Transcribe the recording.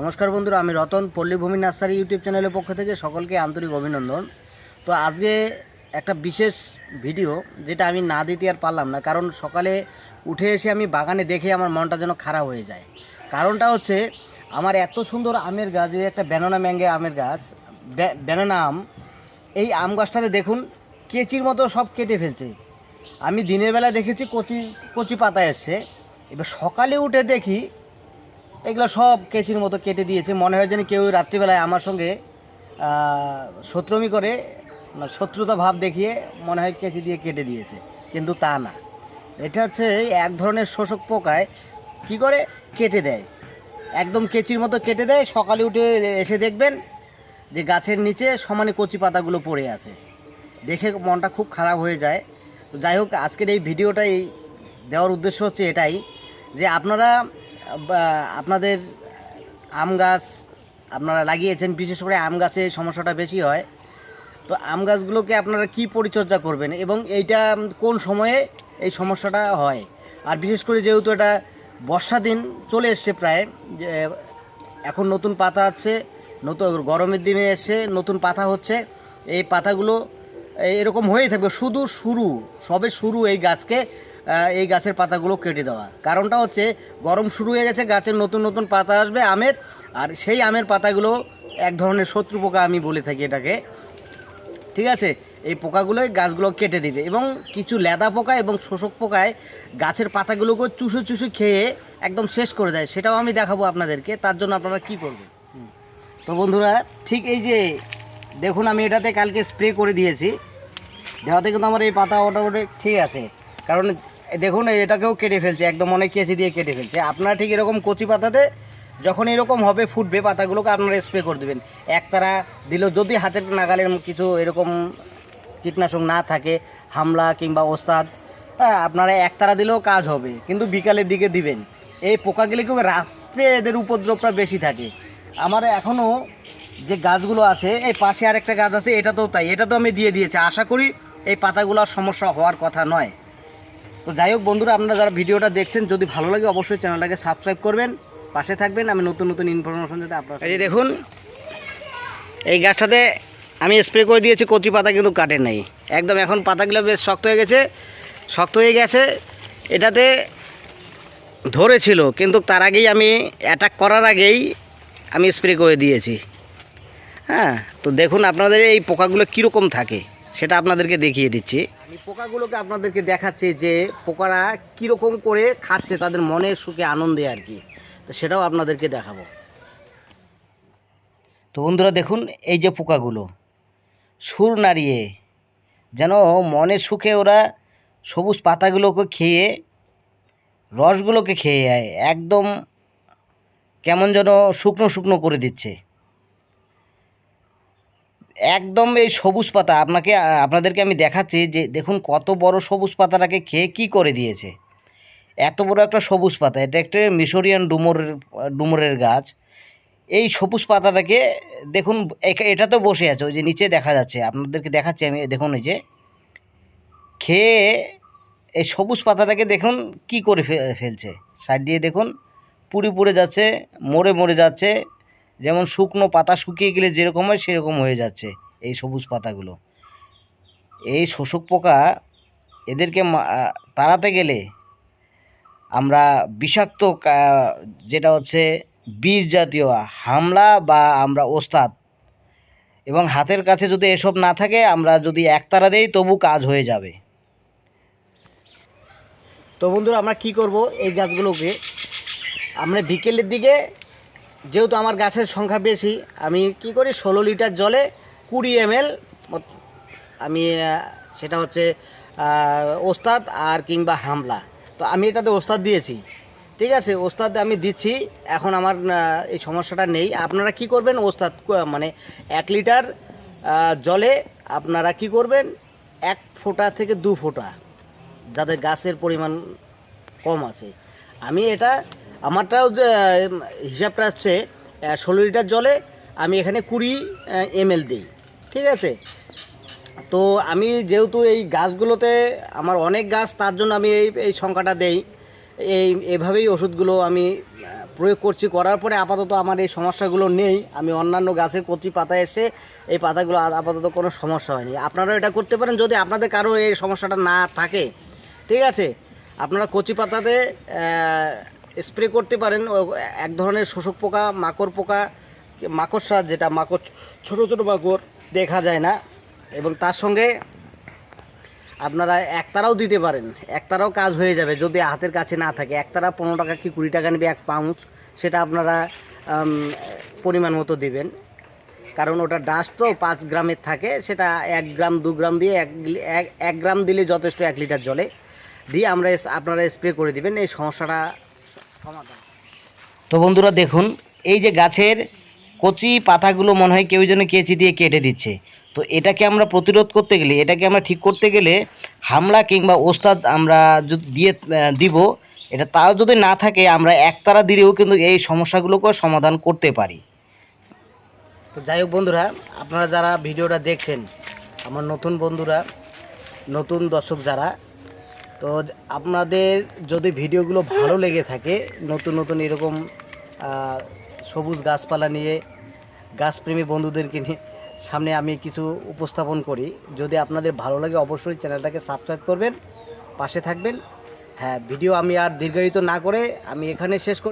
নমস্কার বন্ধুরা, আমি রতন, পল্লীভূমি নার্সারি ইউটিউব চ্যানেলের পক্ষ থেকে সকলকে আন্তরিক অভিনন্দন। তো আজকে একটা বিশেষ ভিডিও, যেটা আমি না দিতে আর পারলাম না, কারণ সকালে উঠে এসে আমি বাগানে দেখে আমার মনটা যেন খারাপ হয়ে যায়। কারণটা হচ্ছে, আমার এত সুন্দর আমের গাছ, এই একটা ব্যানানা ম্যাঙ্গে আমের গাছ ব্যানানা আম, এই আম গাছটাতে দেখুন, কেচির মতো সব কেটে ফেলছে। আমি দিনের বেলা দেখেছি কচি কচি পাতা এসছে। এবার সকালে উঠে দেখি এগুলো সব কেচির মতো কেটে দিয়েছে। মনে হয় যেন কেউ রাত্রিবেলায় আমার সঙ্গে শত্রুমি করে মানে শত্রুতা ভাব দেখিয়ে মনে হয় কেচি দিয়ে কেটে দিয়েছে, কিন্তু তা না। এটা হচ্ছে এক ধরনের শোষক পোকায় কি করে? কেটে দেয়। একদম কেচির মতো কেটে দেয়, সকালে উঠে এসে দেখবেন যে গাছের নিচে সমানে কচি পাতাগুলো পড়ে আছে। দেখে মনটা খুব খারাপ হয়ে যায়। যাই হোক, আজকের এই ভিডিওটাই দেওয়ার উদ্দেশ্য হচ্ছে এটাই যে আপনারা আপনাদের আম গাছ আপনারা লাগিয়েছেন, বিশেষ করে আম গাছে সমস্যাটা বেশি হয়। তো আম গাছগুলোকে আপনারা কি পরিচর্যা করবেন এবং এইটা কোন সময়ে এই সমস্যাটা হয়? আর বিশেষ করে যেহেতু এটা বর্ষা দিন চলে এসছে প্রায়, যে এখন নতুন পাতা আছে, নতুন গরমের দিনে এসে নতুন পাতা হচ্ছে, এই পাতাগুলো এরকম হয়েই থাকবে। শুধু শুরু, সবে শুরু এই গাছকে এই গাছের পাতাগুলো কেটে দেওয়া। কারণটা হচ্ছে গরম শুরু হয়ে গেছে গাছের নতুন নতুন পাতা আসবে আমের। আর সেই আমের পাতাগুলো এক ধরনের শত্রু পোকা আমি বলে থাকি এটাকে। ঠিক আছে? এই পোকাগুলোই গাছগুলো কেটে দিবে। এবং কিছু লেদা পোকা এবং শোষক পোকায় গাছের পাতাগুলোকে চুষে চুষে খেয়ে একদম শেষ করে দেয়। সেটাও আমি দেখাবো আপনাদেরকে। তার জন্য আপনারা কি করবেন। তো বন্ধুরা ঠিক এই যে দেখুন আমি এটাতে কালকে স্প্রে করে দিয়েছি। দেওয়াতে কিন্তু আমার এই পাতা মোটামুটি ঠিক আছে। কারণ দেখুন, এটাকেও কেটে ফেলছে, একদম অনেক কেঁচি দিয়ে কেটে ফেলছে। আপনারা ঠিক এরকম কচি পাতাতে যখন এরকম হবে, ফুটবে, পাতাগুলোকে আপনারা স্প্রে করে দেবেন। একতারা দিলেও যদি হাতের নাগালের কিছু এরকম কীটনাশক না থাকে, হামলা কিংবা ওস্তাদ হ্যাঁ আপনারা একতারা দিলেও কাজ হবে, কিন্তু বিকালের দিকে দিবেন। এই পোকাগুলিকেও রাত্রে এদের উপদ্রবটা বেশি থাকে। আমার এখনও যে গাছগুলো আছে, এই পাশে আরেকটা গাছ আছে এটা তো তাই এটা তো আমি দিয়ে দিয়েছি। আশা করি এই পাতাগুলোর সমস্যা হওয়ার কথা নয়। তো যাই হোক বন্ধুরা, আপনারা যারা ভিডিওটা দেখছেন, যদি ভালো লাগে অবশ্যই চ্যানেলটাকে সাবস্ক্রাইব করবেন। পাশে থাকবেন, আমি নতুন নতুন ইনফরমেশন যাতে আপনার এই যে দেখুন, এই গাছটাতে আমি স্প্রে করে দিয়েছি কচি পাতা কিন্তু কাটে নাই। একদম এখন পাতাগুলো বেশ শক্ত হয়ে গেছে, শক্ত হয়ে গেছে। এটাতে ধরেছিল, কিন্তু তার আগেই আমি অ্যাটাক করার আগেই আমি স্প্রে করে দিয়েছি। হ্যাঁ তো দেখুন আপনাদের এই পোকাগুলো কীরকম থাকে। সেটা আপনাদেরকে দেখিয়ে দিচ্ছি। আমি পোকাগুলোকে আপনাদেরকে দেখাচ্ছি যে পোকারা কীরকম করে খাচ্ছে তাদের মনের সুখে, আনন্দে আর কি। তো সেটাও আপনাদেরকে দেখাবো। তো বন্ধুরা দেখুন, এই যে পোকাগুলো, সুর নাড়িয়ে, যেন মনের সুখে ওরা সবুজ পাতাগুলোকে খেয়ে, রসগুলোকে খেয়ে যায় একদম কেমন যেন শুকনো শুকনো করে দিচ্ছে। একদম এই সবুজ পাতা আপনাকে, আপনাদেরকে আমি দেখাচ্ছি যে দেখুন কত বড় সবুজ পাতাটাকে খেয়ে কি করে দিয়েছে। এত বড় একটা সবুজ পাতা, এটা একটা মিশরিয়ান ডুমুরের ডুমুরের গাছ। এই সবুজ পাতাটাকে দেখুন এটা তো বসে আছে, ওই যে নিচে দেখা যাচ্ছে, আপনাদেরকে দেখাচ্ছি আমি, দেখুন এই যে। খেয়ে এই সবুজ পাতাটাকে দেখুন কি করে ফেলছে। সাইড দিয়ে দেখুন, পুড়ে পুড়ে যাচ্ছে, মরে মরে যাচ্ছে। যেমন শুকনো পাতা শুকিয়ে গেলে যেরকম হয় সেরকম হয়ে যাচ্ছে এই সবুজ পাতাগুলো। এই শোষক পোকা এদেরকে তাড়াতে গেলে আমরা বিষাক্ত যেটা হচ্ছে বীজ জাতীয় হামলা বা আমরা ওস্তাদ। এবং হাতের কাছে যদি এসব না থাকে, আমরা যদি একতারা দেই, তবু কাজ হয়ে যাবে। তো বন্ধুরা, আমরা কি করব? এই গাছগুলোকে আমরা বিকেলের দিকে যেহেতু আমার গাছের সংখ্যা বেশি, আমি কি করি, ষোলো লিটার জলে কুড়ি এম আমি সেটা হচ্ছে ওস্তাদ আর কিংবা হামলা। তো আমি এটাতে ওস্তাদ দিয়েছি। ঠিক আছে, ওস্তাদ আমি দিচ্ছি। এখন আমার এই সমস্যাটা নেই। আপনারা কি করবেন, ওস্তাদ মানে এক লিটার জলে আপনারা কি করবেন, এক ফোঁটা থেকে দু ফোঁটা, যাদের গাছের পরিমাণ কম আছে। আমি এটা আমারটাও হিসাবটা হচ্ছে ষোলো লিটার জলে আমি এখানে কুড়ি এম এল দিই, ঠিক আছে? তো আমি যেহেতু এই গাছগুলোতে, আমার অনেক গাছ, তার জন্য আমি এই এই সংখ্যাটা দেই। এই, এভাবেই ওষুধগুলো আমি প্রয়োগ করছি। করার পরে আপাতত আমার এই সমস্যাগুলো নেই। আমি অন্যান্য গাছে কচি পাতা এসে এই পাতাগুলো আপাতত কোনো সমস্যা হয়নি। আপনারাও এটা করতে পারেন যদি আপনাদের কারও এই সমস্যাটা না থাকে, ঠিক আছে? আপনারা কচি পাতাতে স্প্রে করতে পারেন এক ধরনের শোষক পোকা, মাকড় পোকা মাকড়সা যেটা, মাকড়, ছোট ছোট মাকড় দেখা যায় না। এবং তার সঙ্গে আপনারা একতারাও দিতে পারেন, একতারাও কাজ হয়ে যাবে যদি হাতের কাছে না থাকে। একতারা পনেরো টাকা কি কুড়ি টাকা নেবে এক পাউন্ড সেটা আপনারা পরিমাণ মতো দেবেন। কারণ ওটা ডাস্ট তো পাঁচ গ্রামের থাকে, সেটা এক গ্রাম, দু গ্রাম দিয়ে এক এক গ্রাম দিলে যথেষ্ট এক লিটার জলে। দিয়ে আমরা আপনারা স্প্রে করে দিবেন, এই সমস্যাটা তো বন্ধুরা দেখুন এই যে গাছের কচি পাতাগুলো মনে হয় কেউ যেন কেচি দিয়ে কেটে দিচ্ছে। তো এটাকে আমরা প্রতিরোধ করতে গেলে এটাকে আমরা ঠিক করতে গেলে হামলা কিংবা ওস্তাদ আমরা দিয়ে দিব এটা তাও যদি না থাকে আমরা একতারা দিলেও কিন্তু এই সমস্যাগুলোকে সমাধান করতে পারি। তো যাই হোক বন্ধুরা আপনারা যারা ভিডিওটা দেখছেন আমার নতুন বন্ধুরা নতুন দর্শক যারা তো আপনাদের যদি ভিডিওগুলো ভালো লেগে থাকে, নতুন নতুন এরকম সবুজ গাছপালা নিয়ে, গাছপ্রেমী বন্ধুদেরকে নিয়ে সামনে আমি কিছু উপস্থাপন করি। যদি আপনাদের ভালো লাগে, অবশ্যই চ্যানেলটাকে সাবস্ক্রাইব করবেন, পাশে থাকবেন। হ্যাঁ ভিডিও আমি আর দীর্ঘায়িত না করে আমি এখানে শেষ